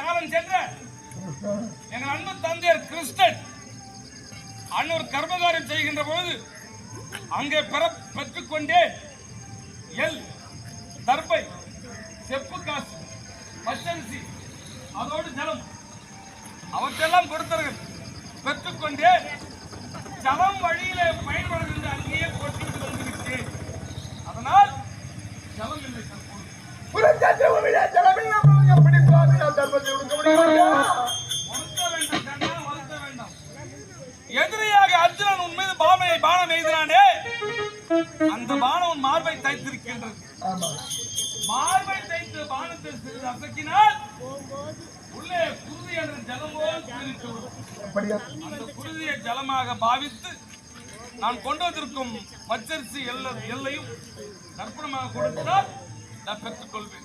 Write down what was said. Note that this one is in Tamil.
காலம் சென்ற எங்கள் அன்பு தந்தையர் கிறிஸ்டன் அன்னூர் கர்மகாரியம் செய்கின்ற பொழுது அங்கே பெற பெற்றுக்கொண்டே எல் தர்பை செப்பு காசு பச்சரிசி அதோடு ஜலம் அவற்றெல்லாம் கொடுத்தார்கள். பெற்றுக்கொண்டே ஜலம் வழியிலே பயன்படுகின்ற அங்கேயே கொட்டிவிட்டு வந்துவிட்டேன். அதனால் ஜலம் இல்லை தற்போது. எதிரியாக அர்ஜுனன் உன் மீது பாமையை பானம் எய்தினானே அந்த பானம் உன் மார்பை தைத்திருக்கின்றது. மார்பை தைத்து பானத்தை சிறிது அசக்கினால் உள்ளே குருதி என்ற ஜலம் போல் அந்த குருதியை ஜலமாக பாவித்து நான் கொண்டு வந்திருக்கும் பச்சரிசி எல்ல எல்லையும் தர்ப்பணமாக கொடுத்தால் நான் பெற்றுக்கொள்வேன்.